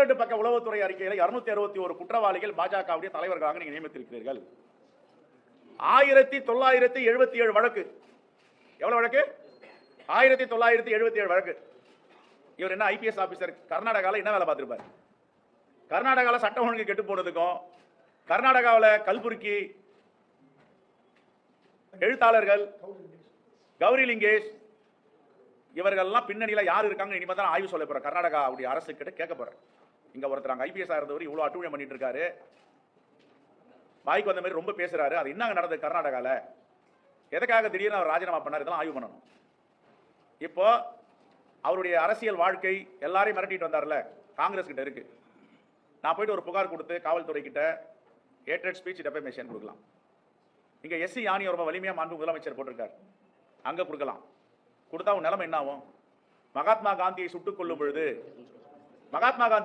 ரெண்டு பக்க உளவுத்துறை அறிக்கையில் இருநூத்தி அறுபத்தி ஒரு குற்றவாளிகள் பாஜகவுடைய தலைவர்களாக நீங்க நியமித்திருக்கிறீர்கள். ஆயிரத்தி தொள்ளாயிரத்தி எழுபத்தி ஏழு வழக்கு. எவ்வளவு வழக்கு? ஆயிரத்தி தொள்ளாயிரத்தி எழுபத்தி ஏழு வழக்கு. இவர் என்ன ஐபிஎஸ் ஆபீசர்? கர்நாடகால என்ன வேலை பார்த்திருப்பாரு? கர்நாடகால சட்டம் ஒழுங்கு கெட்டு போனதுக்கும் கர்நாடகாவில் கல்புர்கி எழுத்தாளர்கள் கௌரி லிங்கேஷ் இவர்கள்லாம் பின்னணியில யார் இருக்காங்க இனிமே தான் ஆய்வு சொல்ல போகிறேன் கர்நாடகாவுடைய அரசு கிட்ட கேட்க போகிறேன் இங்க ஒருத்தர் அங்க ஐபிஎஸ் இருந்தவர் இவ்வளவு அட்டூழியம் பண்ணிட்டு இருக்காரு வாய்க்கு வந்த மாதிரி ரொம்ப பேசுறாரு. அது என்னங்க நடந்தது கர்நாடகால? எதுக்காக திடீர்னு அவர் ராஜினாமா பண்ணார்? இதெல்லாம் ஆய்வு பண்ணணும். இப்போ அவருடைய அரசியல் வாழ்க்கை எல்லாரையும் மிரட்டிட்டு வந்தார்ல. காங்கிரஸ் கிட்ட இருக்கு. நான் போயிட்டு ஒரு புகார் கொடுத்து காவல்துறை கிட்ட ஏற்றட் ஸ்பீச் டெபமேஷன் கொடுக்கலாம். இங்க எஸ்சி யானி ரொம்ப வலிமையா மாண்பு முதலமைச்சர் போட்டிருக்கார். அங்க கொடுக்கலாம். கொடுத்தா உன் நிலைமை என்ன ஆகும்? மகாத்மா காந்தியை சுட்டுக் கொள்ளும் பொழுது மகாத்மா காந்தி